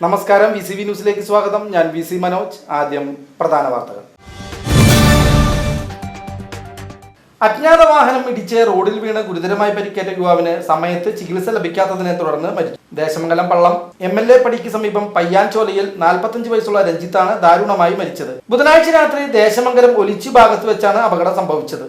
നമസ്കാരം V C V ന്യൂസിലേക്ക് സ്വാഗതം. ഞാൻ വി സി മനോജ്. ആദ്യം പ്രധാന വാർത്തകൾ. അജ്ഞാത വാഹനം ഇടിച്ച് റോഡിൽ വീണ് ഗുരുതരമായി പരിക്കേറ്റ യുവാവിന് സമയത്ത് ചികിത്സ ലഭിക്കാത്തതിനെ തുടർന്ന് മരിച്ചു. Desamangalam Pallam. M L A പടിക്ക് സമീപം പയ്യാൻചോലയിൽ നാൽപ്പത്തഞ്ച് വയസ്സുള്ള രഞ്ജിത്താണ് ദാരുണമായി മരിച്ചത്. ബുധനാഴ്ച രാത്രി ദേശമംഗലം ഒലിച്ചു ഭാഗത്ത് വെച്ചാണ് അപകടം സംഭവിച്ചത്.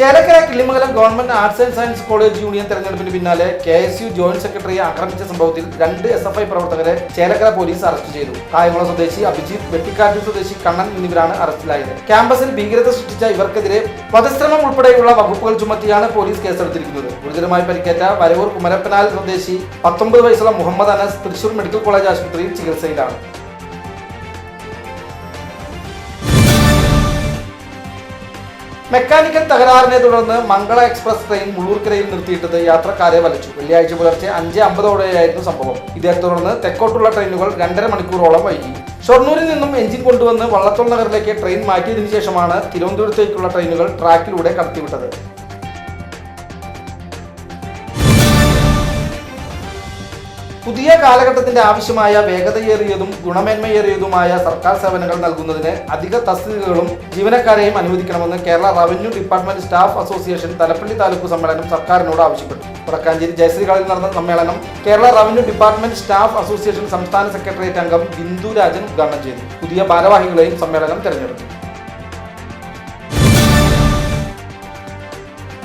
Chelakkara Killimangalam government arts and science college union തെരഞ്ഞെടുപ്പിന് പിന്നാലെ കെ എസ് യു ജോയിന്റ് സെക്രട്ടറിയെ ആക്രമിച്ച സംഭവത്തിൽ രണ്ട് എസ് എഫ് ഐ പ്രവർത്തകരെ ചേലക്കര പോലീസ് അറസ്റ്റ് ചെയ്തു. കായംകുളം സ്വദേശി അഭിജിത്ത് വെട്ടിക്കാറ്റ് സ്വദേശി കണ്ണൻ എന്നിവരാണ് അറസ്റ്റിലായത്. ക്യാമ്പസിൽ ഭീകരത സൃഷ്ടിച്ച ഇവർക്കെതിരെ വധശ്രമം ഉൾപ്പെടെയുള്ള വകുപ്പുകൾ ചുമത്തിയാണ് പോലീസ് കേസെടുത്തിരിക്കുന്നത്. ഗുരുതരമായി പരിക്കേറ്റ വരവൂർ കുമരപ്പനാൽ സ്വദേശി പത്തൊമ്പത് വയസ്സുള്ള മുഹമ്മദ് അനസ് തൃശൂർ മെഡിക്കൽ കോളേജ് ആശുപത്രിയിൽ ചികിത്സയിലാണ്. മെക്കാനിക്കൽ തകരാറിനെ തുടർന്ന് മംഗള എക്സ്പ്രസ് ട്രെയിൻ മുള്ളൂർക്കരയിൽ നിർത്തിയിട്ടത് യാത്രക്കാരെ വലച്ചു. വെള്ളിയാഴ്ച പുലർച്ചെ അഞ്ച് അമ്പതോടെയായിരുന്നു സംഭവം. ഇതേ തുടർന്ന് തെക്കോട്ടുള്ള ട്രെയിനുകൾ രണ്ടര മണിക്കൂറോളം വൈകി. ഷൊർണൂരിൽ നിന്നും എഞ്ചിൻ കൊണ്ടുവന്ന് വള്ളത്തോൾ നഗറിലേക്ക് ട്രെയിൻ മാറ്റിയതിനു ശേഷമാണ് തിരുവനന്തപുരത്തേക്കുള്ള ട്രെയിനുകൾ ട്രാക്കിലൂടെ കടത്തിവിട്ടത്. പുതിയ കാലഘട്ടത്തിന്റെ ആവശ്യമായ വേഗതയേറിയതും ഗുണമേന്മയേറിയതുമായ സർക്കാർ സേവനങ്ങൾ നൽകുന്നതിന് അധിക തസ്തികകളും ജീവനക്കാരെയും അനുവദിക്കണമെന്ന് Kerala revenue department staff association Thalappally taluk സമ്മേളനം സർക്കാരിനോട് ആവശ്യപ്പെട്ടു. വടക്കാഞ്ചേരി ജയശ്രീ ഹാളിൽ നടന്ന സമ്മേളനം Kerala revenue department staff association സംസ്ഥാന സെക്രട്ടേറിയറ്റ് അംഗം ബിന്ദു രാജൻ ഉദ്ഘാടനം ചെയ്തു. പുതിയ ഭാരവാഹികളെയും സമ്മേളനം തെരഞ്ഞെടുത്തു.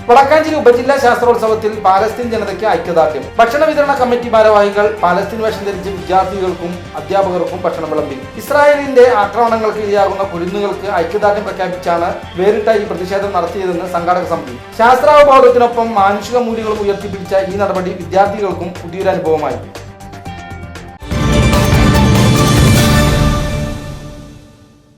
വടക്കാഞ്ചേരി ഉപജില്ലാ ശാസ്ത്രോത്സവത്തിൽ പാലസ്തീൻ ജനതയ്ക്ക് ഐക്യദാർഢ്യം. ഭക്ഷണ വിതരണ കമ്മിറ്റി ഭാരവാഹികൾ പാലസ്തീൻ വേഷം ധരിച്ച് വിദ്യാർത്ഥികൾക്കും അധ്യാപകർക്കും ഭക്ഷണം വിളമ്പി. ഇസ്രായേലിന്റെ ആക്രമണങ്ങൾക്ക് ഇരയാകുന്ന കുരുന്നുകൾക്ക് ഐക്യദാർഢ്യം പ്രഖ്യാപിച്ചാണ് വേറിട്ട ഈ പ്രതിഷേധം നടത്തിയതെന്ന് സംഘാടക സമിതി. ശാസ്ത്രാവബോധത്തിനൊപ്പം മാനുഷിക മൂല്യങ്ങളും ഉയർത്തിപ്പിടിച്ച ഈ നടപടി വിദ്യാർത്ഥികൾക്കും പുതിയൊരു അനുഭവമായി.